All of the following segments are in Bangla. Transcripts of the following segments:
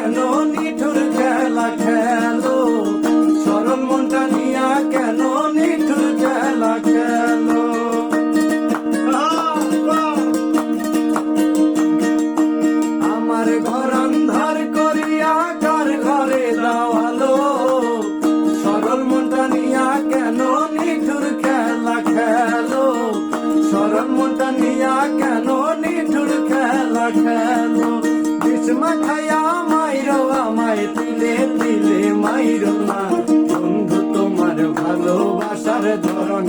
কেন নিঠুর খেলা খেলো? সরল মনটা নিয়া কেন নিঠুর খেলা খেলো? আমার ঘর অন্ধার করিয়া কার ঘরে দেওয়ালো? সরল মনটা নিয়া কেন নিঠুর খেলা খেলো? সরল মনটা নিয়া কেন নিঠুর খেলা খেলো? বিষ্মা খায়া আমায় তিলে তিলে বন্ধু, তোমার ভালোবাসার ধরন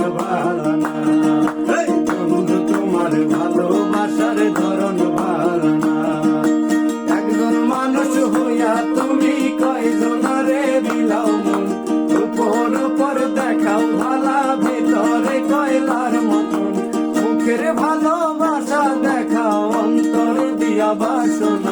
বন্ধু, তোমার ভালোবাসার ধরন একজন মানুষ হইয়া তুমি মন। উপর উপর দেখাও ভালা, ভিতরে কয়লার মতন। মুখের ভালোবাসা দেখাও, অন্তর দিয়া বাসনা।